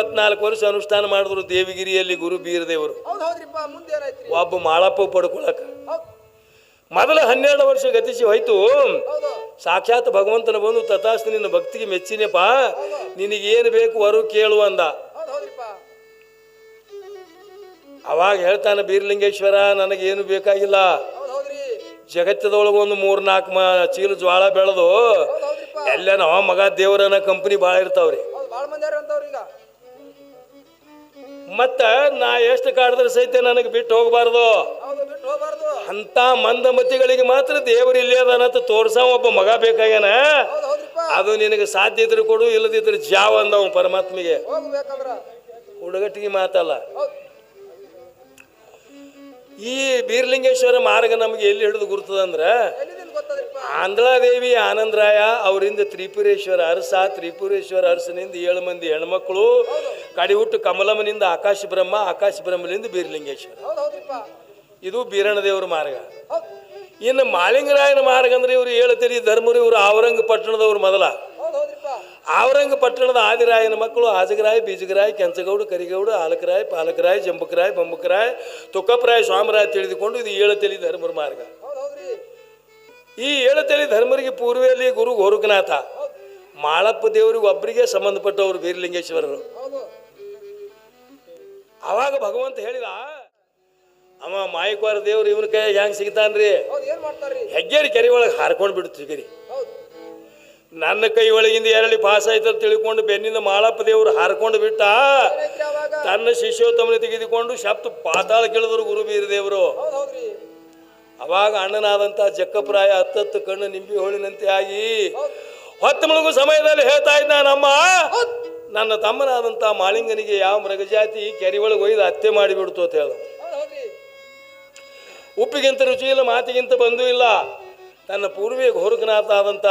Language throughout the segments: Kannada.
ಇಪ್ಪತ್ನಾಲ್ಕು ವರ್ಷ ಅನುಷ್ಠಾನ ಮಾಡಿದ್ರು ದೇವಿಗಿರಿಯಲ್ಲಿ ಗುರು ಬೀರದೇವರು. ಒಬ್ಬ ಮಾಳಪ್ಪ ಪಡ್ಕೊಳಕ. ಮೊದಲ ಹನ್ನೆರಡು ವರ್ಷ ಗತಿಸಿ ಹೋಯ್ತು. ಸಾಕ್ಷಾತ್ ಭಗವಂತನ ಬಂದು ತಥಾಸ್ತು ನಿನ್ನ ಭಕ್ತಿಗೆ ಮೆಚ್ಚಿನಪ್ಪ. ನಿನಗೇನು ಬೇಕು ವರು ಕೇಳು ಅಂದ. ಅವಾಗ ಹೇಳ್ತಾನೆ ಬೀರ್ಲಿಂಗೇಶ್ವರ ನನಗೇನು ಬೇಕಾಗಿಲ್ಲ. ಜಗತ್ತದೊಳಗೊಂದು ಹೌದ್ರಿ. ಜಗತ್ತದೊಳಗೆ ಒಂದು ಮೂರು ನಾಲ್ಕು ಮ ಚೀಲ ಜ್ವಾಳ ಬೆಳೆದು ಹೌದ್ ಹೌದ್ರಿಪ್ಪ. ಎಲ್ಲ ನಾವ ಮಗ ದೇವರನ್ನ ಕಂಪ್ನಿ ಭಾಳ ಇರ್ತಾವ್ರಿ. ಮತ್ತ ನಾ ಎಷ್ಟು ಕಾಡಿದ್ರೆ ಸಹಿತ ನನಗೆ ಬಿಟ್ಟು ಹೋಗಬಾರ್ದು? ಅಂತ ಮಂದಮತಿಗಳಿಗೆ ಮಾತ್ರ ದೇವರು ಇಲ್ಲೇ ಅದಾನಂತ ತೋರ್ಸ ಒಬ್ಬ ಮಗ ಬೇಕಾಗ್ಯಾನ? ಅದು ನಿನಗೆ ಸಾಧ್ಯ ಇದ್ರೆ ಕೊಡು ಇಲ್ಲದಿದ್ರೆ ಜಾವ ಅಂದವ ಪರಮಾತ್ಮಿಗೆ. ಹುಡುಗಟ್ಟಿಗೆ ಮಾತಲ್ಲ. ಈ ಬೀರ್ಲಿಂಗೇಶ್ವರ ಮಾರ್ಗ ನಮಗೆ ಎಲ್ಲಿ ಹಿಡಿದು ಗುರ್ತದಂದ್ರ? ಆಂಧ್ರದೇವಿ ಆನಂದರಾಯ ಅವರಿಂದ ತ್ರಿಪುರೇಶ್ವರ ಅರಸ ತ್ರಿಪುರೇಶ್ವರ ಅರಸನಿಂದ ಏಳು ಮಂದಿ ಹೆಣ್ಮಕ್ಳು ಕಡಿಹುಟ್ಟು ಕಮಲಮ್ಮನಿಂದ ಆಕಾಶ ಬ್ರಹ್ಮ ಆಕಾಶ ಬ್ರಹ್ಮನಿಂದ ಬೀರ್ಲಿಂಗೇಶ್ವರ. ಇದು ಬೀರಣ್ಣದೇವರ ಮಾರ್ಗ. ಇನ್ನು ಮಾಳಿಂಗರಾಯನ ಮಾರ್ಗ ಅಂದ್ರೆ ಇವರು ಹೇಳ್ತೀರಿ ಧರ್ಮರು ಇವರು ಆವರಂಗ ಪಟ್ಟಣದವ್ರು ಮೊದಲ ಆವರಂಗ ಪಟ್ಟಣದ ಆದಿರಾಯನ ಮಕ್ಕಳು ಆಜಗರಾಯ ಬೀಜಗರಾಯ್ ಕೆಂಚಗೌಡ ಕರಿಗೌಡ ಆಲಕರಾಯ ಪಾಲಕರಾಯ ಜಂಬಕರಾಯ ಬಂಬಕರಾಯ ತುಕ್ಕಪರಾಯ ಸ್ವಾಮರಾಯ ತಿಳಿದುಕೊಂಡು ಇದು ಏಳು ತಲಿ ಧರ್ಮರ ಮಾರ್ಗ. ಈ ಹೇಳುತ್ತೇಳಿ ಧರ್ಮರಿಗೆ ಪೂರ್ವೆಯಲ್ಲಿ ಗುರು ಗೋರುಕನಾಥ ಮಾಳಪ್ಪ ದೇವರಿಗೆ ಒಬ್ಬರಿಗೆ ಸಂಬಂಧಪಟ್ಟವರು ವೀರಲಿಂಗೇಶ್ವರರು. ಅವಾಗ ಭಗವಂತ ಹೇಳಿದ ಅವ ಮಾಯಕ್ವಾರ ದೇವ್ರು ಇವನ ಕೈ ಹೆಂಗ್ ಸಿಗ್ತಾನ್ರಿ? ಹೆಗ್ಗೇರಿ ಕೆರೆ ಒಳಗೆ ಹಾರ್ಕೊಂಡು ಬಿಡ್ತು ಗಿರಿ ನನ್ನ ಕೈ ಒಳಗಿಂದ ಎರಳಿ ಪಾಸ್ ಆಯ್ತು ತಿಳ್ಕೊಂಡು ಬೆನ್ನಿಂದ ಮಾಳಪ್ಪ ದೇವರು ಹಾರ್ಕೊಂಡು ಬಿಟ್ಟ ತನ್ನ ಶಿಷ್ಯೋತ್ತಮನ ತೆಗೆದುಕೊಂಡು ಶಬ್ದ ಪಾತಾಳ ಕೇಳಿದ್ರು ಗುರು ಬೀರ ದೇವರು ಅವಾಗ ಅಣ್ಣನಾದಂಥ ಜಕ್ಕಪ್ರಾಯ ಹತ್ತತ್ತು ಕಣ್ಣು ನಿಂಬಿ ಹೋಳಿನಂತೆ ಆಗಿ ಹೊತ್ತು ಮುಳುಗು ಸಮಯದಲ್ಲಿ ಹೇಳ್ತಾ ಇದ್ದ ನಮ್ಮ ನನ್ನ ತಮ್ಮನಾದಂಥ ಮಾಳಿಂಗನಿಗೆ ಯಾವ ಮೃಗಜಾತಿ ಕೆರೆ ಒಳಗೆ ಒಯ್ದು ಹತ್ಯೆ ಮಾಡಿಬಿಡ್ತು ಅಂತ ಹೇಳ. ಉಪ್ಪಿಗಿಂತ ರುಚಿ ಇಲ್ಲ, ಮಾತಿಗಿಂತ ಬಂದೂ ಇಲ್ಲ. ತನ್ನ ಪೂರ್ವಿ ಗೋರುಖನಾಥ ಆದಂಥ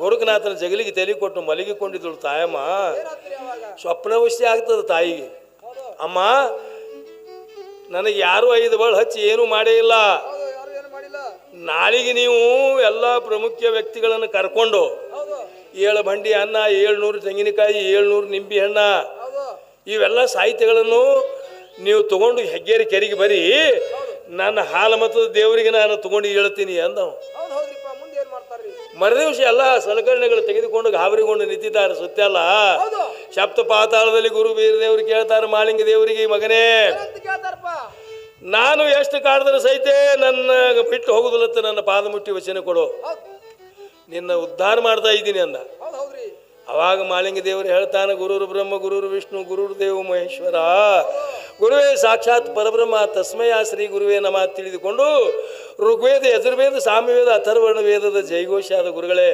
ಗೋರುಖನಾಥನ ಜಗಲಿಗೆ ತಲೆ ಕೊಟ್ಟು ಮಲಗಿಕೊಂಡಿದ್ದಳು ತಾಯಮ್ಮ. ಸ್ವಪ್ನವಶ್ಯ ಆಗ್ತದೆ ತಾಯಿಗೆ. ಅಮ್ಮ, ನನಗೆ ಯಾರು ಐದು ಬಳ ಹಚ್ಚಿ ಏನೂ ಮಾಡೇ ಇಲ್ಲ ಹೌದು ಯಾರು ಏನು ಮಾಡಿಲ್ಲ ನಾಳೆಗೆ ನೀವು ಎಲ್ಲ ಪ್ರಮುಖ ವ್ಯಕ್ತಿಗಳನ್ನು ಕರ್ಕೊಂಡು ಏಳು ಬಂಡಿ ಅನ್ನ ಏಳ್ನೂರು ತೆಂಗಿನಕಾಯಿ ಏಳ್ನೂರು ನಿಂಬೆ ಹಣ್ಣ ಇವೆಲ್ಲ ಸಾಹಿತ್ಯಗಳನ್ನು ನೀವು ತಗೊಂಡು ಹೆಗ್ಗೇರಿ ಕೆರೆಗೆ ಬರೀ ನನ್ನ ಹಾಲು ಮತ್ತು ದೇವರಿಗೆ ನಾನು ತಗೊಂಡು ಹೇಳ್ತೀನಿ ಅಂದ ಮರ ದಿವಸ ಮರುದಿವಸ ಎಲ್ಲ ಸಲಕರಣೆಗಳು ತೆಗೆದುಕೊಂಡು ಗಾಬರಿಗೊಂಡು ನಿಂತಿದ್ದಾರೆ ಸುತ್ತಲ್ಲ. ಸಪ್ತ ಪಾತಾಳದಲ್ಲಿ ಗುರು ಬೀರ ದೇವರು ಕೇಳ್ತಾರೆ ಮಾಲಿಂಗ ದೇವರಿಗೆ ಮಗನೇ. ನಾನು ಎಷ್ಟು ಕಾಡಿದ್ರೆ ಸಹಿತ ನನ್ನ ಬಿಟ್ಟು ಹೋಗುದಿಲ್ಲತ್ತ ನನ್ನ ಪಾದ ಮುಟ್ಟಿ ವಚನ ಕೊಡು. ನಿನ್ನ ಉದ್ಧಾರ ಮಾಡ್ತಾ ಇದ್ದೀನಿ ಅಂದ. ಅವಾಗ ಮಾಲಿಂಗ ದೇವರು ಹೇಳ್ತಾನೆ ಗುರುರು ಬ್ರಹ್ಮ ಗುರುರು ವಿಷ್ಣು ಗುರುರು ದೇವ ಮಹೇಶ್ವರ. ಗುರುವೇ ಸಾಕ್ಷಾತ್ ಪರಬ್ರಹ್ಮ ತಸ್ಮಯ ಶ್ರೀ ಗುರುವೇ ನಮ ತಿಳಿದುಕೊಂಡು ಋಗ್ವೇದ ಯಜುರ್ವೇದ ಸಾಮ್ಯವೇದ ಅಥರ್ವರ್ಣ ವೇದದ ಜೈಘೋಷ ಆದ ಗುರುಗಳೇ.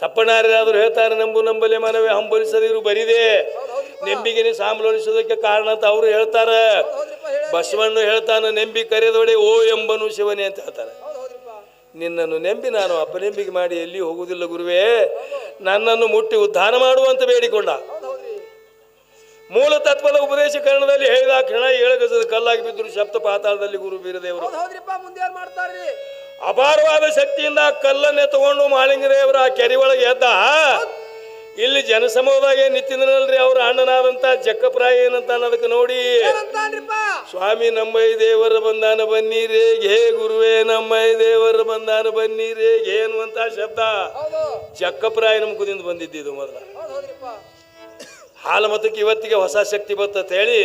ಸಪ್ಪನಾರ್ಯಾದರೂ ಹೇಳ್ತಾರೆ, ನಂಬು, ನಂಬಲೆ ಮನವೇ ಹಂಬಲಿಸದಿರು, ಬರಿದೆ. ನೆಂಬಿಗೆನೆ ಸಾಂಬಲಿಸೋದಕ್ಕೆ ಕಾರಣ ಅಂತ ಅವರು ಹೇಳ್ತಾರೆ. ಬಸವಣ್ಣ ಹೇಳ್ತಾನೆ, ನೆಂಬಿ ಕರೆದೊಡೆ ಓ ಎಂಬನು ಶಿವನೇ ಅಂತ ಹೇಳ್ತಾರೆ. ನಿನ್ನನ್ನು ನೆಂಬಿ ನಾನು ಅಪನೆಂಬಿಗೆ ಮಾಡಿ ಎಲ್ಲಿ ಹೋಗುವುದಿಲ್ಲ ಗುರುವೇ. ನನ್ನನ್ನು ಮುಟ್ಟಿ ಉದ್ಧಾರ ಮಾಡುವಂತ ಬೇಡಿಕೊಂಡ. ಮೂಲ ತತ್ವದ ಉಪದೇಶಕರಣದಲ್ಲಿ ಹೇಳಿದ ಕ್ಷಣ ಏಳು ಗಜದ ಕಲ್ಲಾಗಿ ಬಿದ್ದರು ಶಬ್ದ ಪಾತಾಳದಲ್ಲಿ ಗುರು ಬೀರದೇವರು. ಅಪಾರವಾದ ಶಕ್ತಿಯಿಂದ ಕಲ್ಲನ್ನೇ ತಗೊಂಡು ಮಾಳಿಂಗದೇವರ ಆ ಕೆರೆ ಒಳಗೆ ಎದ್ದ. ಇಲ್ಲಿ ಜನಸಮುದಾಯ ನಿಂತಿದ್ರಲ್ರಿ ಅವ್ರ ಅಣ್ಣನಾದಂತ ಜಕ್ಕಪ್ರಾಯ ಏನಂತ ಅನ್ನೋದಕ್ಕೆ ನೋಡಿ. ಸ್ವಾಮಿ ನಮ್ಮೈ ದೇವರ ಬಂದಾನ ಬನ್ನಿರೇ. ಘೇ ಗುರುವೇ ನಮ್ಮೈ ದೇವರ ಬಂದಾನ ಬನ್ನಿರೇ ಘೇ ಅನ್ನುವಂತ ಶಬ್ದ ಜಕ್ಕಪ್ರಾಯ ಮುಖದಿಂದ ಬಂದಿದ್ದು ಮೊದಲ. ಹಾಲು ಮತಕ್ಕೆ ಇವತ್ತಿಗೆ ಹೊಸ ಶಕ್ತಿ ಬರ್ತಂತ ಹೇಳಿ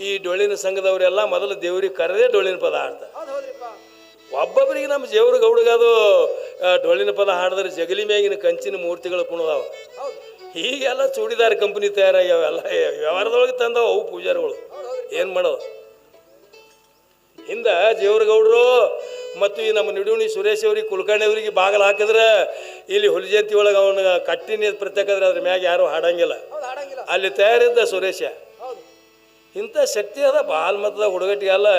ಈ ಡೊಳ್ಳಿನ ಸಂಘದವರೆಲ್ಲ ಮೊದಲು ದೇವ್ರಿಗೆ ಕರೆದೇ ಡೊಳ್ಳಿನ ಪದ ಆಡ್ತಾರೆ ಒಬ್ಬೊಬ್ಬರಿಗೆ ನಮ್ಮ ಜೇವ್ರ ಗೌಡಗದು ಡೊಳ್ಳಿನ ಪದ ಹಾಡಿದ್ರೆ ಜಗಲಿ ಮ್ಯಾಗಿನ ಕಂಚಿನ ಮೂರ್ತಿಗಳು ಕುಣದಾವ. ಹೀಗೆಲ್ಲ ಚೂಡಿದಾರ ಕಂಪನಿ ತಯಾರಾಗ್ಯಾವ ಎಲ್ಲ ವ್ಯವಹಾರದೊಳಗೆ ತಂದವ ಅವು ಪೂಜಾರಿಗಳು. ಏನ್ ಮಾಡೋದು? ಹಿಂದ ಜೇವ್ರ ಗೌಡರು ಮತ್ತು ಈ ನಮ್ಮ ನಿಡೂಣಿ ಸುರೇಶ್ ಅವ್ರಿಗೆ ಕುಲಕರ್ಣಿ ಅವರಿಗೆ ಬಾಗಲ ಹಾಕಿದ್ರೆ ಇಲ್ಲಿ ಹುಲಿ ಜಯಂತಿ ಒಳಗೆ ಅವನ ಕಟ್ಟಿನ ಪ್ರತ್ಯೇಕದ್ರೆ ಅದ್ರ ಮ್ಯಾಗ ಯಾರು ಹಾಡಂಗಿಲ್ಲ. ಅಲ್ಲಿ ತಯಾರಿದ್ದ ಸುರೇಶ. ಇಂಥ ಶಕ್ತಿ ಅದ ಬಾಲ್ ಮತದ ಹುಡುಗಟ್ಟಿಗೆ ಅಲ್ಲ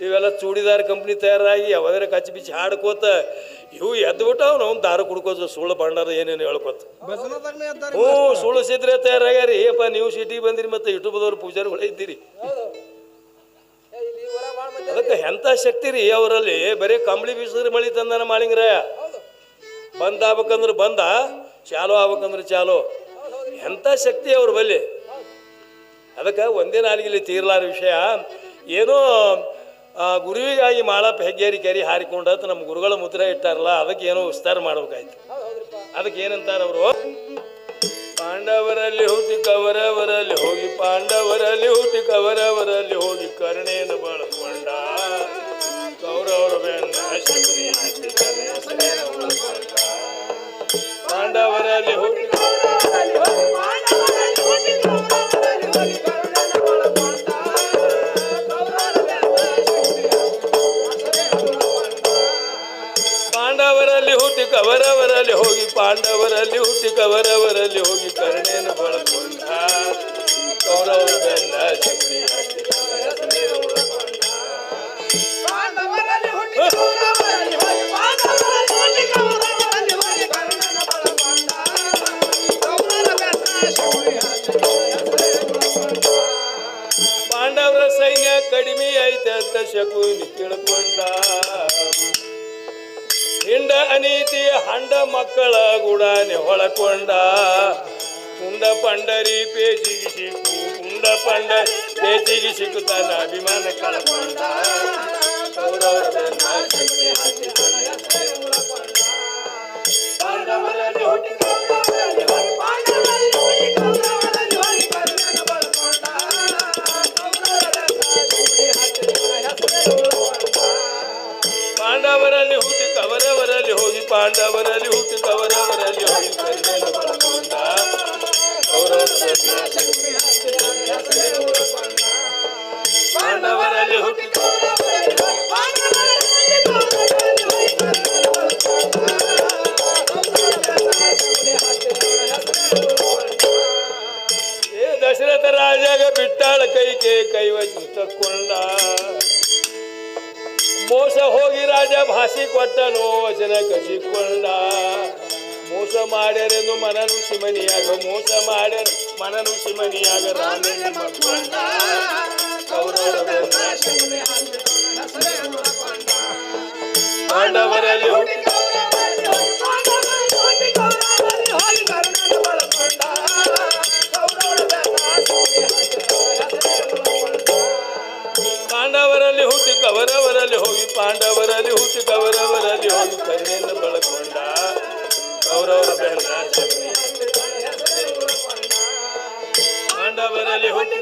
ಇವೆಲ್ಲ ಚೂಡಿದಾರ ಕಂಪ್ನಿ ತಯಾರಾಗಿ ಯಾವ್ದಾರ ಕಚ್ಚಿ ಬಿಚ್ಚಿ ಹಾಡ್ಕೋತ ಇವು ಎದ್ದು ಬಿಟ್ಟು ಅವ್ನು ಅವ್ನು ದಾರು ಕುಡ್ಕೋತ ಸುಳ್ಳು ಬಂಡಾರ ಏನೇನು ಹೇಳ್ಕೊತ. ಹ್ಞೂ ಸುಳ್ಳು ಸಿದ್ರೆ ತಯಾರಾಗ್ಯಾರಿ. ಏಪ್ಪ ನೀವು ಸಿಟಿಗೆ ಬಂದಿರಿ ಮತ್ತು ಯೂಟ್ಯೂಬ್ದವ್ರು ಪೂಜಾರಿ ಮಂದಿ ಅದಕ್ಕೆ ಎಂಥ ಶಕ್ತಿ ರೀ ಅವರಲ್ಲಿ? ಬರೀ ಕಂಬಳಿ ಬೀಸಿದ್ರೆ ಮಳಿ ತಂದಾನ ಬಂದಾಗಬೇಕಂದ್ರೆ ಬಂದ್ ಆಗ್ಬೇಕಂದ್ರೆ ಬಂದ ಚಾಲು ಆಗ್ಬೇಕಂದ್ರೆ ಚಾಲು. ಎಂಥ ಶಕ್ತಿ ಅವ್ರ ಬಲ್ಲಿ? ಅದಕ್ಕೆ ಒಂದೇ ನಾಲಿಗೆಲಿ ತೀರ್ಲಾರ ವಿಷಯ. ಏನೋ ಗುರುವಿಗಾಗಿ ಮಾಳಪ್ಪ ಹೆಗ್ಗೇರಿ ಕೆರಿ ಹಾರಿಕೊಂಡತ್ತು ನಮ್ಮ ಗುರುಗಳ ಮುದ್ರೆ ಇಟ್ಟಾರಲ್ಲ, ಅದಕ್ಕೆ ಏನೋ ವಿಸ್ತಾರ ಮಾಡ್ಬೇಕಾಯ್ತು. ಅದಕ್ಕೆ ಏನಂತಾರೆ ಅವರು? ಪಾಂಡವರಲ್ಲಿ ಹುಟ್ಟಿ ಕವರವರಲ್ಲಿ ಹೋಗಿ, ಪಾಂಡವರಲ್ಲಿ ಹುಟ್ಟಿ ಕವರವರಲ್ಲಿ ಹೋಗಿ ಕರ್ಣೇನ ಬಳಕೊಂಡ ಕೌರವರ. ಪಾಂಡವರಲ್ಲಿ ಹುಟ್ಟಿ ಪಾಂಡವರಲ್ಲಿ ಹುಟ್ಟಿ ಕವರವರಲ್ಲಿ ಹೋಗಿ ಪಾಂಡವರಲ್ಲಿ ಹುಟ್ಟಿ ಕವರವರಲ್ಲಿ ಹೋಗಿ ಕರ್ಣೇನ ಬಳಕೊಂಡ ಕೌರವರ ಬೆನ್ನ ಶಕ್ತಿ ಹತ್ತಿದನೆ ಹೆಸರೇನ ಉಳ್ಕೊಂಡ. ಪಾಂಡವರ ಸೈನ್ಯ ಕಡಿಮೆ ಐತೆ ಅಂತ ಶಕುನಿ ತಿಳ್ಕೊಂಡ ಹಿಂಡ ಅನೀತಿ ಹಂಡ ಮಕ್ಕಳ ಗುಡ ಹೊಳಕೊಂಡ. ಕುಂದ ಪಂಡರಿ ಪೇಚಿಗೆ ಸಿಕ್ಕು ಕುಂಡ ಪಂಡರಿ ಪೇಚಿಗೆ ತನ್ನ ಅಭಿಮಾನ ಕಳಕೊಂಡ. ಕೌರವರ ಪಾಂಡವರಲ್ಲಿ ಹುಟ್ಟಿ ಕವರವರಲ್ಲಿ ಹೋಗಿ ಮಾಡ್ಯಾರೆಂದು ಮನನು ಸಿಮನಿಯಾಗ ಮೋಸ ಮಾಡ್ಯಾರ, ಮನನು ಸಿಮನಿಯಾಗ ರಾಮನ ಮಕ್ಕೊಂಡ ಕೌರವರ ಬೆನ್ನ ಶಕ್ತಿ ಪಾಂಡವರಲ್ಲಿ ಹುಟ್ಟಿ ಪಾಂಡವರಲ್ಲಿ ಹುಟ್ಟಿ ಕವರವರಲ್ಲಿ ಹೋಗಿ, ಪಾಂಡವರಲ್ಲಿ ಹುಟ್ಟಿ ಕವರವರಲ್ಲಿ ಹೋಗಿ ಕರ್ಣೆಯನ್ನು ಬಳಕೊಂಡ ಪಾಂಡವರಲ್ಲಿ ಹುಟ್ಟಿ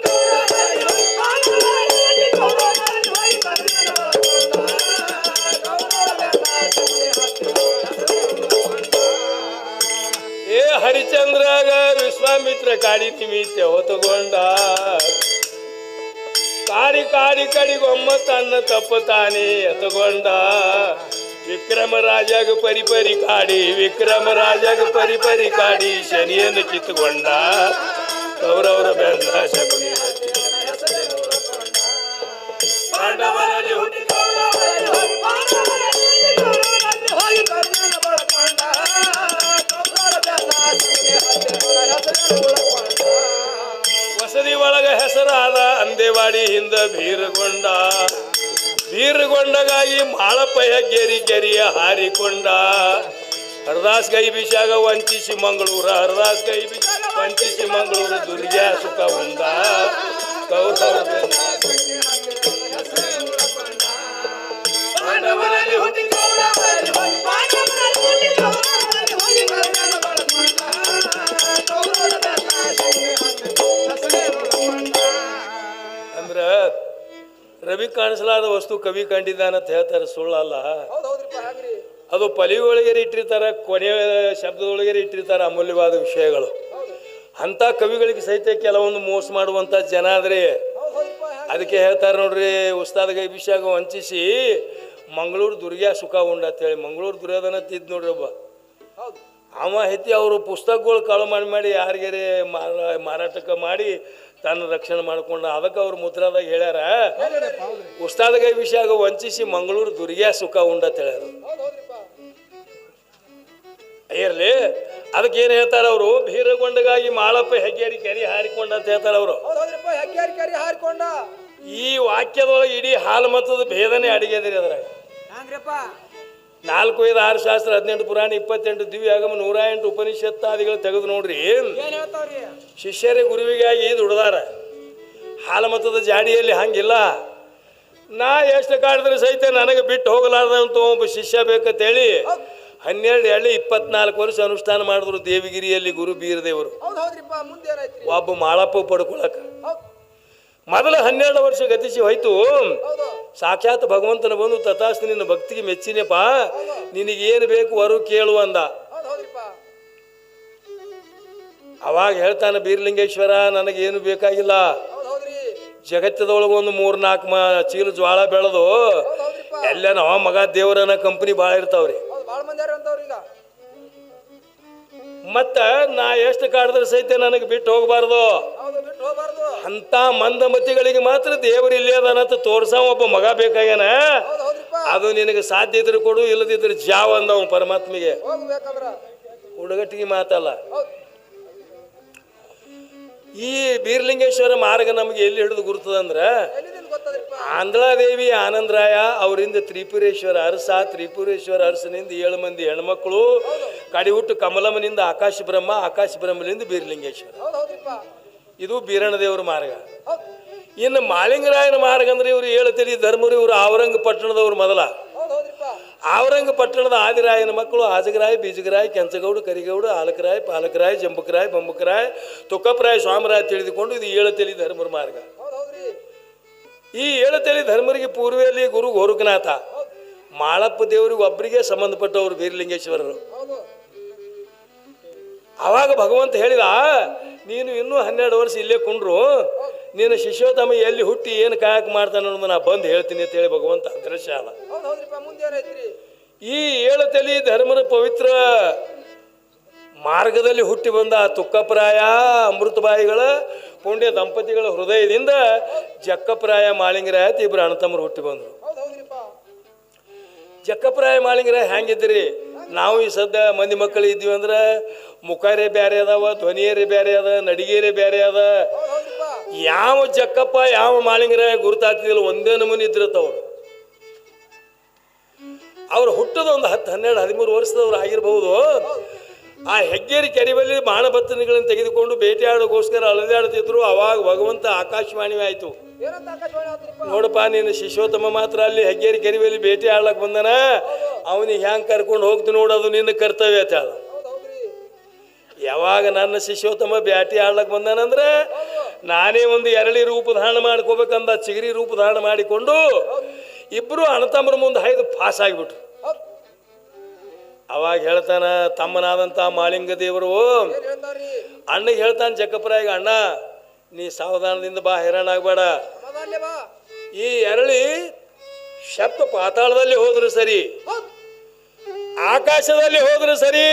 ಏ ಹರಿಚಂದ್ರಾಗ ವಿಶ್ವಾಮಿತ್ರ ಕಾಡಿ ನಿಮಿತ್ತ ಹೊತ್ತುಕೊಂಡ. ಕಾಡಿ ಕಾಡಿ ಕಡಿಗೊಮ್ಮ ತನ್ನ ತಪ್ಪು ತಾನೇ ಎತ್ತುಕೊಂಡ. ವಿಕ್ರಮ ರಾಜಾಗ ಪರಿ ಪರಿ ಕಾಡಿ, ವಿಕ್ರಮ ರಾಜಾಗ ಪರಿ ಪರಿ ಕಾಡಿ, ಶನಿಯನ್ನು ಕಿತ್ತುಕೊಂಡ. ಕೌರವರ ಬೆನ್ನ ಶಕುನಿ ವಸತಿ ಒಳಗ ಹೆಸರಾದ ಅಂದೇವಾಡಿ ಹಿಂದ ಬೀರಗೊಂಡ ಬೀರಗೊಂಡಗಾಗಿ ಮಾಳಪ್ಪ ಗೆರಿ ಗೆರಿಯ ಹಾರಿಕೊಂಡ. ಹರದಾಸ್ ಗೈ ಬಿಸಾಗ ವಂಚಿಸಿ ಮಂಗಳೂರ, ಹರದಾಸ್ ಗೈ ಬಿಸ ವಂಚಿಸಿ ಮಂಗಳೂರು ದುರ್ಗ್ಯಾ ಸುಖ ಕೌರವ ಕಾಣಿಸಲಾದ ವಸ್ತು ಕವಿ ಕಂಡಿದ್ದಾನಂತ ಹೇಳ್ತಾರೆ ಸುಳ್ಳಲ್ಲ ಅದು ಪಲಿಯೊಳಗೆ ಇಟ್ಟಿರ್ತಾರ ಕೊನೆಯ ಶಬ್ದದೊಳಗೆ ಇಟ್ಟಿರ್ತಾರ ಅಮೂಲ್ಯವಾದ ವಿಷಯಗಳು. ಅಂಥ ಕವಿಗಳಿಗೆ ಸಹಿತ ಕೆಲವೊಂದು ಮೋಸ ಮಾಡುವಂಥ ಜನ ಆದ್ರೆ ಅದಕ್ಕೆ ಹೇಳ್ತಾರೆ ನೋಡ್ರಿ ಉಸ್ತಾದ ಅಭಿಷೇಕ ವಂಚಿಸಿ ಮಂಗಳೂರು ದುರ್ಗ್ಯಾ ಸುಖ ಉಂಡ ಅಂತೇಳಿ ಮಂಗಳೂರು ದುರ್ಯೋಧನ ತಿದ್ ನೋಡ್ರಿ ಒಬ್ಬ. ಹೌದು. ಅವ ಹೆತ್ತಿ ಅವರು ಪುಸ್ತಕಗಳು ಕಳು ಮಾಡಿ ಮಾಡಿ ಯಾರಿಗಾರೆ ಮಾರ ಮಾರಾಟಕ್ಕೆ ಮಾಡಿ ತನ್ನ ರಕ್ಷಣೆ ಮಾಡ್ಕೊಂಡ ಅದಕ್ಕೆ ಅವ್ರು ಮುದ್ರಾದಾಗ ಹೇಳ್ಯಾರ ಉಸ್ತಾದಗ ವಿಷಯ ವಂಚಿಸಿ ಮಂಗಳೂರು ದುರ್ಗ್ಯಾ ಸುಖ ಉಂಡ ಅಂತ ಹೇಳ್ಯಾರ. ಇರ್ಲಿ ಅದಕ್ಕೆ ಏನು ಹೇಳ್ತಾರ ಅವರು? ಭೀರಗೊಂಡಗಾಗಿ ಮಾಳಪ್ಪ ಹೆಗ್ಗೇರಿ ಕೆರಿ ಹಾರಿಕೊಂಡ ಅಂತ ಹೇಳ್ತಾರ ಅವರು. ಈ ವಾಕ್ಯದೊಳಗೆ ಇಡೀ ಹಾಲು ಮತ್ತದ ಭೇದನೆ ಅಡಿಗೆದ್ರಿ ಅದ್ರಾಗ. ನಾಲ್ಕು ಐದು ಆರು ಶಾಸ್ತ್ರ ಹದಿನೆಂಟು ಪುರಾಣ ಇಪ್ಪತ್ತೆಂಟು ದಿವ್ಯ ಆಗಮ ನೂರ ಎಂಟು ಉಪನಿಷತ್ತಾದಿಗಳು ತೆಗೆದು ನೋಡ್ರಿ. ಶಿಷ್ಯರೇ ಗುರುವಿಗಾಗಿ ದುಡ್ದಾರ. ಹಾಲಮತದ ಜಾಡಿಯಲ್ಲಿ ಹಂಗಿಲ್ಲ. ನಾ ಎಷ್ಟು ಕಾಡಿದ್ರೆ ಸಹಿತ ನನಗೆ ಬಿಟ್ಟು ಹೋಗಲಾರ್ದಂತ ಒಬ್ಬ ಶಿಷ್ಯ ಬೇಕಂತೇಳಿ ಹನ್ನೆರಡು ಎಳ್ಳಿ ಇಪ್ಪತ್ನಾಲ್ಕು ವರ್ಷ ಅನುಷ್ಠಾನ ಮಾಡಿದ್ರು ದೇವಿಗಿರಿಯಲ್ಲಿ ಗುರು ಬೀರದೇವರು. ಒಬ್ಬ ಮಾಳಪ್ಪ ಪಡ್ಕೊಳಕ. ಮೊದಲ ಹನ್ನೆರಡು ವರ್ಷ ಗತಿಸಿ ಹೋಯ್ತು. ಸಾಕ್ಷಾತ್ ಭಗವಂತನ ಬಂದು ತಥಾಸ್ತು, ನಿನ್ನ ಭಕ್ತಿಗೆ ಮೆಚ್ಚಿನಪ್ಪ ನಿನಗೇನು ಬೇಕು ವರು ಕೇಳು ಅಂದ. ಅವಾಗ ಹೇಳ್ತಾನೆ, ಬೀರ್ಲಿಂಗೇಶ್ವರ, ನನಗೇನು ಬೇಕಾಗಿಲ್ಲ. ಜಗತ್ತದೊಳಗೆ ಒಂದು ಮೂರು ನಾಲ್ಕು ಮ ಚೀಲ ಜ್ವಾಳ ಬೆಳೆದು, ಎಲ್ಲ ನಾವ ಮಗ ದೇವರನ್ನ ಕಂಪ್ನಿ ಭಾಳ ಇರ್ತಾವ್ರಿ. ಮತ್ತ ನಾ ಎಷ್ಟು ಕಾಡಿದ್ರೆ ಸಹಿತ ನನಗೆ ಬಿಟ್ಟು ಹೋಗಬಾರ್ದು. ಅಂತ ಮಂದಮತಿಗಳಿಗೆ ಮಾತ್ರ ದೇವರು ಇಲ್ಲೇ ಅದಾನಂತ ತೋರ್ಸ ಒಬ್ಬ ಮಗ ಬೇಕಾಗ್ಯಾನ. ಅದು ನಿನಗೆ ಸಾಧ್ಯ ಇದ್ರೆ ಕೊಡು ಇಲ್ಲದಿದ್ರೆ ಜಾವ ಅಂದವನು ಪರಮಾತ್ಮಿಗೆ. ಹುಡುಗಟ್ಟಿಗೆ ಮಾತಲ್ಲ. ಈ ಬೀರ್ಲಿಂಗೇಶ್ವರ ಮಾರ್ಗ ನಮಗೆ ಎಲ್ಲಿ ಹಿಡಿದು ಗುರುತದಂದ್ರೆ ಆಂಧ್ರಾದೇವಿ ಆನಂದರಾಯ ಅವರಿಂದ ತ್ರಿಪುರೇಶ್ವರ ಅರಸ, ತ್ರಿಪುರೇಶ್ವರ ಅರಸನಿಂದ ಏಳು ಮಂದಿ ಹೆಣ್ಮಕ್ಳು ಕಡಿಹುಟ್ಟು ಕಮಲಮ್ಮನಿಂದ ಆಕಾಶ ಬ್ರಹ್ಮ, ಆಕಾಶ ಬ್ರಹ್ಮನಿಂದ ಬೀರ್ಲಿಂಗೇಶ್ವರ ಇದು ಬೀರಣದೇವರ ಮಾರ್ಗ. ಇನ್ನು ಮಾಲಿಂಗರಾಯನ ಮಾರ್ಗ ಅಂದ್ರೆ ಇವರು ಏಳು ಧರ್ಮರು ಇವರು ಆವರಂಗ ಪಟ್ಟಣದವ್ರು ಮೊದಲ. ಆವರಂಗ ಪಟ್ಟಣದ ಆದಿರಾಯನ ಮಕ್ಕಳು ಆಜಗರಾಯ ಬೀಜಗರಾಯ, ಕೆಂಚಗೌಡ, ಕರಿಗೌಡ, ಆಲಕರಾಯ, ಪಾಲಕರಾಯ, ಜಂಬಕರಾಯ, ಬಂಬಕರಾಯ, ತುಕ್ಕಪ್ರಾಯ್, ಸ್ವಾಮರಾಯ ತಿಳಿದುಕೊಂಡು ಇದು ಏಳು ತಲಿ ಧರ್ಮರ ಮಾರ್ಗ. ಈ ಏಳು ತಲೆ ಧರ್ಮರಿಗೆ ಪೂರ್ವೆಯಲ್ಲಿ ಗುರು ಗೋರುಖನಾಥ. ಮಾಳಪ್ಪ ದೇವರಿಗೆ ಒಬ್ಬರಿಗೆ ಸಂಬಂಧಪಟ್ಟವರು ಬೀರಲಿಂಗೇಶ್ವರರು ಆವಾಗ ಭಗವಂತ ಹೇಳಿದ ನೀನು ಇನ್ನೂ ಹನ್ನೆರಡು ವರ್ಷ ಇಲ್ಲೇ ಕುಂಡ್ರು. ನೀನು ಶಿಶೋತಮ ಎಲ್ಲಿ ಹುಟ್ಟಿ ಏನು ಕಾಯಕ ಮಾಡ್ತಾನೆ ಅನ್ನೋದು ನಾ ಬಂದು ಹೇಳ್ತೀನಿ ಅಂತ ಹೇಳಿ ಭಗವಂತ ಅದೃಶ್ಯ ಅಲ್ಲ. ಈ ಏಳು ತಲೆ ಧರ್ಮದ ಪವಿತ್ರ ಮಾರ್ಗದಲ್ಲಿ ಹುಟ್ಟಿ ಬಂದ ಆ ತುಕ್ಕಪ್ರಾಯ ಅಮೃತಬಾಯಿಗಳ ಪುಣ್ಯ ದಂಪತಿಗಳ ಹೃದಯದಿಂದ ಜಕ್ಕಪ್ರಾಯ ಮಾಳಿಂಗರಾಯ ಇಬ್ಬರು ಅಣ್ಣತಮ್ಮರು ಹುಟ್ಟಿ ಬಂದರು. ಜಕ್ಕಪ್ರಾಯ ಮಾಳಿಂಗರಾಯ ಹೆಂಗಿದ್ರಿ? ನಾವು ಈ ಸದ್ಯ ಮಂದಿ ಮಕ್ಕಳು ಇದ್ದೀವಿ ಅಂದ್ರೆ ಮುಖರೇ ಬೇರೆ ಅದಾವ ಧ್ವನಿಯರೇ ಬೇರೆ ಅದ ನಡಿಗೆರೇ ಬೇರೆ ಅದ. ಯಾವ ಜಕ್ಕಪ್ಪ ಯಾವ ಮಾಲಿಂಗರಾಯ ಗುರುತಾತಿದಿಲ್ಲ ಒಂದೇ ನಮೂನಿ ಇದ್ರತ್ತವ್ರು ಅವ್ರು. ಹುಟ್ಟದ ಒಂದು ಹತ್ತು ಹನ್ನೆರಡು ಹದಿಮೂರು ವರ್ಷದವ್ರು ಆಗಿರ್ಬಹುದು ಆ ಹೆಗ್ಗೇರಿ ಕೆರೆಬಲ್ಲಿ ಬಾಣಭತ್ತನಿಗಳನ್ನು ತೆಗೆದುಕೊಂಡು ಬೇಟೆಯಾಡೋಗೋಸ್ಕರ ಅಲೆದಾಡ್ತಿದ್ರು. ಅವಾಗ ಭಗವಂತ ಆಕಾಶವಾಣಿ ಆಯಿತು. ನೋಡಪ್ಪ ನೀನು ಶಿಶೋತ್ತಮ ಮಾತ್ರ ಅಲ್ಲಿ ಹೆಗ್ಗೇರಿ ಕೆರೆಬಲ್ಲಿ ಭೇಟಿ ಆಡ್ಲಕ್ ಬಂದನ. ಅವನಿಗೆ ಹ್ಯಾಂಗೆ ಕರ್ಕೊಂಡು ಹೋಗ್ತು ನೋಡೋದು ನಿನ್ನ ಕರ್ತವ್ಯ ಅಂತ ಯಾವಾಗ ನನ್ನ ಶಿಶೋತ್ತಮ ಬ್ಯಾಟಿ ಆಡ್ಲಕ್ ಬಂದಾನಂದ್ರೆ ನಾನೇ ಒಂದು ಎರಳಿ ರೂಪ ಧಾರಣ ಮಾಡ್ಕೋಬೇಕಂದ ಚಿಗರಿ ರೂಪ ಧಾರಣ ಮಾಡಿಕೊಂಡು ಇಬ್ರು ಅಣ್ಣತಮ್ಮರ ಮುಂದೆ ಹೈದು ಪಾಸ್ ಆಗಿಬಿಟ್ರು. ಅವಾಗ ಹೇಳ್ತಾನ ತಮ್ಮನಾದಂಥ ಮಾಳಿಂಗ ದೇವರು ಅಣ್ಣಗೆ ಹೇಳ್ತಾನೆ ಜಕ್ಕಪ್ರಾಯಿಗೆ ಅಣ್ಣ, ನೀ ಸಾವಧಾನದಿಂದ ಬಾ, ಹೈರಾಣ ಆಗ್ಬೇಡ. ಈ ಎರಳಿ ಶಬ್ದ ಪಾತಾಳದಲ್ಲಿ ಹೋದ್ರು ಸರಿ. ಆಕಾಶದಲ್ಲಿ ಹೋದ್ರು ಸರಿ.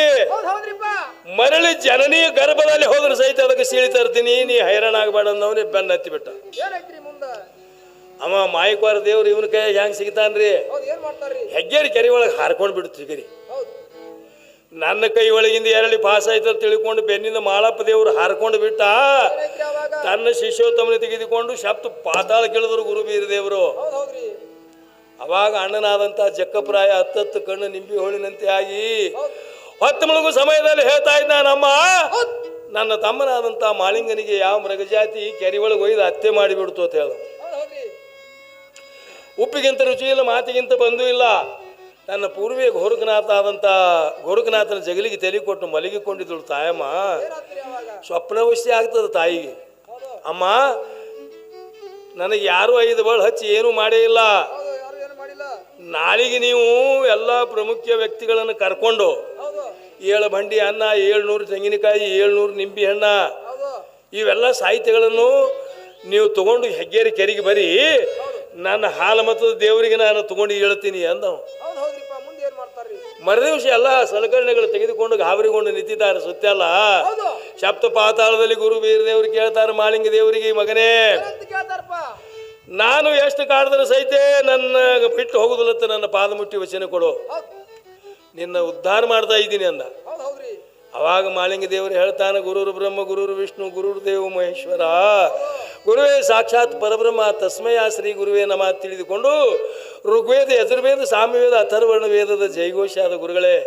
ಮರಳಿ ಜನನಿ ಗರ್ಭದಲ್ಲಿ ಹೋದ್ರು ಸಹಿತ ಅದಕ್ಕೆ ಸೀಳಿ ತರ್ತೀನಿ. ನೀ ಹೈರಾಣ ಆಗಬೇಡ ಅಂದವನೇ ಬೆನ್ನ ಹತ್ತಿ ಬಿಟ್ಟ. ಅಮ್ಮ ಅವ ಮಾಯಕವಾರ ದೇವ್ರು ಇವನ ಕೈ ಹೆಂಗ್ ಸಿಗ್ತಾನ್ರಿ? ಹೆಗ್ಗೇರಿ ಕೆರೆ ಒಳಗೆ ಹಾರ್ಕೊಂಡು ಬಿಡ್ತೀವಿ ನನ್ನ ಕೈ ಒಳಗಿಂದ ಎರಳಿ ಪಾಸ್ ಆಯ್ತು ಅಂತ ತಿಳ್ಕೊಂಡು ಬೆನ್ನಿಂದ ಮಾಳಪ್ಪ ದೇವ್ರು ಹಾರ್ಕೊಂಡು ಬಿಟ್ಟ. ತನ್ನ ಶಿಷ್ಯೋತ್ತಮನ ತೆಗೆದುಕೊಂಡು ಶಬ್ದ ಪಾತಾಳ ಕೇಳಿದ್ರು ಗುರುಬೀರ ದೇವರು ಅವಾಗ ಅಣ್ಣನಾದಂಥ ಜಕ್ಕಪ್ರಾಯ ಹತ್ತತ್ತು ಕಣ್ಣು ನಿಂಬಿ ಹೋಳಿನಂತೆ ಆಗಿ ಹತ್ತು ಮುಳುಗು ಸಮಯದಲ್ಲಿ ಹೇಳ್ತಾ ಇದ್ದ ನಮ್ಮ ನನ್ನ ತಮ್ಮನಾದಂಥ ಮಾಳಿಂಗನಿಗೆ ಯಾವ ಮೃಗಜಾತಿ ಕೆರೆ ಒಳಗೆ ಒಯ್ದು ಹತ್ಯೆ ಮಾಡಿಬಿಡ್ತು ಅಂತ ಹೇಳು. ಉಪ್ಪಿಗಿಂತ ರುಚಿ ಇಲ್ಲ, ಮಾತಿಗಿಂತ ಬಂದೂ ಇಲ್ಲ. ನನ್ನ ಪೂರ್ವಿಯ ಗೋರುಖನಾಥ ಆದಂಥ ಗೋರುಖನಾಥನ ಜಗಲಿಗೆ ತೆಲಿ ಕೊಟ್ಟು ಮಲಗಿಕೊಂಡಿದ್ದಳು ತಾಯಮ್ಮ. ಸ್ವಪ್ನವಶ್ಯ ಆಗ್ತದೆ ತಾಯಿಗೆ. ಅಮ್ಮ, ನನಗೆ ಯಾರೂ ಐದು ಬಳ ಹಚ್ಚಿ ಏನೂ ಮಾಡೇ ಇಲ್ಲ ಹೌದು ಯಾರು ಏನು ಮಾಡಿಲ್ಲ ನಾಳೆಗೆ ನೀವು ಎಲ್ಲ ಪ್ರಮುಖ ವ್ಯಕ್ತಿಗಳನ್ನು ಕರ್ಕೊಂಡು ಏಳು ಬಂಡಿ ಅನ್ನ ಏಳ್ನೂರು ತೆಂಗಿನಕಾಯಿ ಏಳ್ನೂರು ನಿಂಬಿ ಹಣ್ಣ ಇವೆಲ್ಲ ಸಾಹಿತ್ಯಗಳನ್ನು ನೀವು ತಗೊಂಡು ಹೆಗ್ಗೇರಿ ಕೆರೆಗೆ ಬರೀ ನನ್ನ ಹಾಲು ಮತ್ತು ದೇವರಿಗೆ ನಾನು ತಗೊಂಡು ಹೇಳ್ತೀನಿ ಅಂದವು. ಮರದಿವಸ ಎಲ್ಲ ಸಲಕರಣೆಗಳು ತೆಗೆದುಕೊಂಡು ಗಾಬರಿಗೊಂಡು ನಿಂತಿದ್ದಾರೆ ಸುತ್ತಲ್ಲ ಸಪ್ತ ಪಾತಾಳದಲ್ಲಿ ಗುರು ಬೀರ ದೇವ್ರಿಗೆ ಕೇಳ್ತಾರೆ ಮಾಳಿಂಗ ದೇವರಿಗೆ ಮಗನೇ ನಾನು ಎಷ್ಟು ಕಾಡಿದ್ರೆ ಸಹಿತ ನನ್ನ ಬಿಟ್ಟು ಹೋಗುದಿಲ್ಲ ನನ್ನ ಪಾದ ಮುಟ್ಟಿ ವಚನ ಕೊಡು. ನಿನ್ನ ಉದ್ಧಾರ ಮಾಡ್ತಾ ಇದ್ದೀನಿ ಅಂದ. ಅವಾಗ ಮಾಲಿಂಗ ದೇವರು ಹೇಳ್ತಾನೆ ಗುರುರು ಬ್ರಹ್ಮ ಗುರುರು ವಿಷ್ಣು ಗುರುರು ದೇವ ಮಹೇಶ್ವರ. ಗುರುವೇ ಸಾಕ್ಷಾತ್ ಪರಬ್ರಹ್ಮ ತಸ್ಮಯ ಶ್ರೀ ಗುರುವೇ ನಮ ತಿಳಿದುಕೊಂಡು ಋಗ್ವೇದ ಯಜುರ್ವೇದ ಸಾಮ್ಯವೇದ ಅಥರ್ವರ್ಣ ವೇದದ ಜೈಘೋಷ ಆದ ಗುರುಗಳೇ.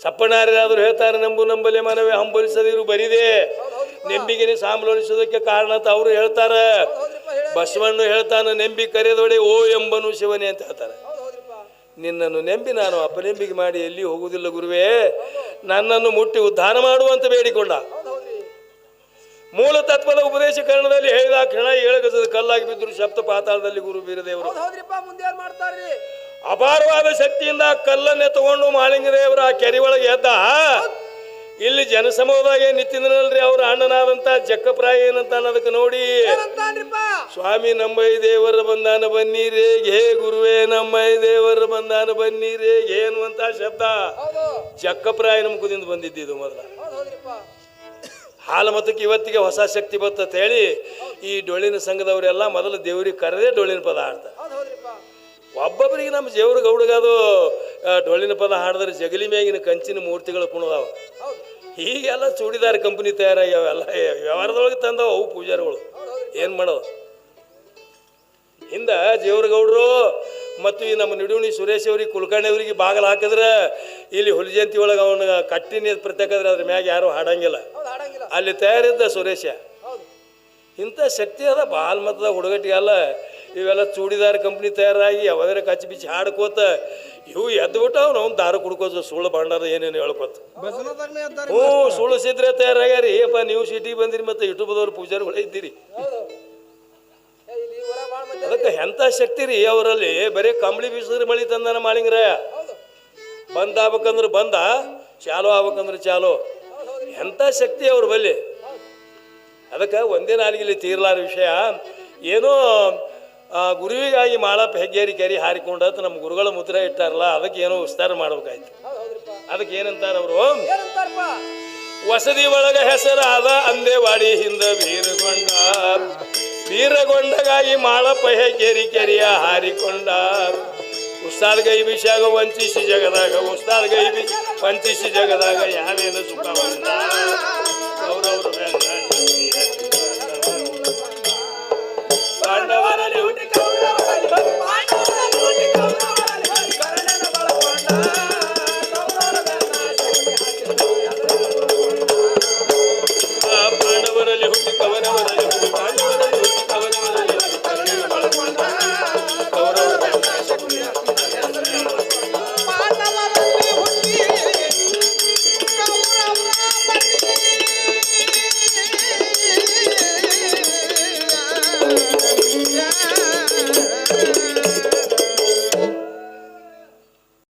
ಹೌದ್ ಸಪ್ಪನಾರ್ಯರಾದ್ರು ಹೇಳ್ತಾರೆ, ನಂಬು, ನಂಬಲೆ ಮನವೇ, ಹಂಬಲಿಸದಿರು, ಬರಿದೆ. ನೆಂಬಿಗೆನೆ ಸಾಂಬಲೋಲಿಸೋದಕ್ಕೆ ಕಾರಣ ಅಂತ ಅವರು ಹೇಳ್ತಾರೆ. ಬಸವಣ್ಣ ಹೇಳ್ತಾನ, ನೆಂಬಿ ಕರೆದೊಡೆ, ಓ ಎಂಬನು ಶಿವನೇ ಅಂತ ಹೇಳ್ತಾರೆ. ನಿನ್ನನ್ನು ನೆಂಬಿ ನಾನು ಅಪನೆಂಬಿಗೆ ಮಾಡಿ ಎಲ್ಲಿ ಹೋಗುವುದಿಲ್ಲ ಗುರುವೇ. ನನ್ನನ್ನು ಮುಟ್ಟಿ ಉದ್ಧಾರ ಮಾಡುವಂತ ಬೇಡಿಕೊಂಡ. ಮೂಲ ತತ್ವದ ಉಪದೇಶಕರಣದಲ್ಲಿ ಹೇಳಿದ ಕ್ಷಣ ಏಳಗಸದ ಕಲ್ಲಾಗಿ ಬಿದ್ದರು ಸಪ್ತ ಪಾತಾಳದಲ್ಲಿ ಗುರು ಬೀರದೇವರು. ಅಪಾರವಾದ ಶಕ್ತಿಯಿಂದ ಕಲ್ಲನ್ನೇ ತಗೊಂಡು ಮಾಳಿಂಗದೇವರ ಆ ಕೆರೆ ಒಳಗೆ ಎದ್ದ. ಇಲ್ಲಿ ಜನಸಮೂಹದಾಗ ನಿಂತಿದ್ರಲ್ರಿ ಅವ್ರ ಅಣ್ಣನಾದಂತ ಜಕ್ಕಪ್ರಾಯ ಏನಂತ ಅನ್ನೋದಕ್ಕೆ ನೋಡಿ. ಸ್ವಾಮಿ ನಮ್ಮೈ ದೇವರ ಬಂದಾನ ಬನ್ನಿರೆ. ಹೇ ಗುರುವೇ ನಮ್ಮೈ ದೇವರ ಬಂದಾನ ಬನ್ನಿರೆ ಏನು ಅಂತ ಶಬ್ದ ಜಕ್ಕಪ್ರಾಯ ಮುಖದಿಂದ ಬಂದಿದ್ದು ಮೊದಲ. ಹಾಲು ಮತಕ್ಕೆ ಇವತ್ತಿಗೆ ಹೊಸ ಶಕ್ತಿ ಬರ್ತಂತ ಹೇಳಿ ಈ ಡೊಳ್ಳಿನ ಸಂಘದವರೆಲ್ಲ ಮೊದಲು ದೇವರಿಗೆ ಕರೆದೇ ಡೊಳ್ಳಿನ ಪದ ಹೌದ್ರಿಪ್ಪ ಒಬ್ಬೊಬ್ಬರಿಗೆ ನಮ್ಮ ಜೇವ್ರ ಗೌಡಗದು ಡೊಳ್ಳಿನ ಪದ ಹಾಡಿದ್ರೆ ಜಗಲಿ ಮ್ಯಾಗಿನ ಕಂಚಿನ ಮೂರ್ತಿಗಳು ಕುಣದಾವ. ಹೀಗೆಲ್ಲ ಚೂಡಿದಾರ ಕಂಪನಿ ತಯಾರಾಗ್ಯಾವೆಲ್ಲ ವ್ಯವಹಾರದೊಳಗೆ ತಂದವ ಅವು ಪೂಜಾರಿಗಳು. ಏನು ಮಾಡೋದು? ಹಿಂದ ಜೇವ್ರಗೌಡರು ಮತ್ತು ಈ ನಮ್ಮ ನಿಡುವಣಿ ಸುರೇಶ್ ಅವ್ರಿಗೆ ಕುಲಕರ್ಣಿ ಅವ್ರಿಗೆ ಬಾಗಿಲು ಹಾಕಿದ್ರೆ ಇಲ್ಲಿ ಹುಲಿ ಜಯಂತಿ ಒಳಗೆ ಅವನ ಕಟ್ಟಿನ ಪ್ರತ್ಯೇಕದ್ರೆ ಅದ್ರ ಮ್ಯಾಗ ಯಾರು ಹಾಡಂಗಿಲ್ಲ. ಅಲ್ಲಿ ತಯಾರಿದ್ದ ಸುರೇಶ. ಇಂಥ ಶಕ್ತಿ ಅದ ಬಾಲ್ ಮತದ ಹುಡುಗಟ್ಟಿಗೆಲ್ಲ ಇವೆಲ್ಲ ಚೂಡಿದಾರ ಕಂಪ್ನಿ ತಯಾರಾಗಿ ಯಾವ್ದಾರ ಕಚ್ಚಿ ಬಿಚ್ಚಿ ಹಾಡ್ಕೋತ ಇವು ಎದ್ಬಿಟ್ಟು ಅವ್ನು ಅವ್ನು ದಾರ ಕುಡ್ಕೋತ ಸುಳ್ಳು ಬಾಂಡಾರ ಏನೇನು ಹೇಳ್ಕೋತ. ಹ್ಞೂ, ಸುಳ್ಳು ಸಿದ್ರೆ ತಯಾರಾಗ್ಯಾರಿ. ಅಪ್ಪ ನೀವು ಸಿಟಿಗೆ ಬಂದಿರಿ ಮತ್ತು ಯೂಟ್ಯೂಬ್ದವ್ರು ಪೂಜಾರಿಗಳು ಇದ್ದೀರಿ. ಅದಕ್ಕೆ ಎಂಥ ಶಕ್ತಿ ರೀ ಅವರಲ್ಲಿ? ಬರೀ ಕಂಬಳಿ ಬೀಸಿದ್ರೆ ಮಳಿ ತಂದಾನ ಮಾಳಿಂಗ್ರಾಯ ಬಂದ್ ಆಗ್ಬೇಕಂದ್ರೆ ಬಂದ, ಚಾಲೋ ಆಗ್ಬೇಕಂದ್ರೆ ಚಾಲೋ. ಎಂಥ ಶಕ್ತಿ ಅವ್ರ ಬಲ್ಲಿ? ಅದಕ್ಕೆ ಒಂದೇ ನಾಲಿಗೆ ತೀರ್ಲಾರ ವಿಷಯ. ಏನೋ ಆ ಗುರುವಿಗಾಗಿ ಮಾಳಪ್ಪ ಹೆಗ್ಗೇರಿ ಕೆರಿ ಹಾರಿಕೊಂಡತ್ ನಮ್ಮ ಗುರುಗಳ ಮುದ್ರ ಇಟ್ಟಾರಲ್ಲ ಅದಕ್ಕೆ ಏನೋ ವಿಸ್ತಾರ ಮಾಡ್ಬೇಕಾಯ್ತು. ಅದಕ್ಕೆ ಏನಂತಾರ ಅವರು? ವಸದಿ ಒಳಗ ಹೆಸರಾದ ಅಂದೇವಾಡಿ ಹಿಂದ ಬೀರಗೊಂಡ. ವೀರಗೊಂಡಗಾಗಿ ಮಾಳಪ್ಪ ಹೆಗ್ಗೇರಿ ಕೆರಿಯ ಹಾರಿಕೊಂಡ. ಉಸ್ತಾದ ಗೈ ಬಿಷಾಗ ವಂಚಿಸಿ ಜಗದಾಗ ಉಸ್ತಾದ ಗೈ ಬಿ ವಂಚಿಸಿ ಜಗದಾಗ ಯಾವೇನು ಸುಖ ಬಂದ Oh.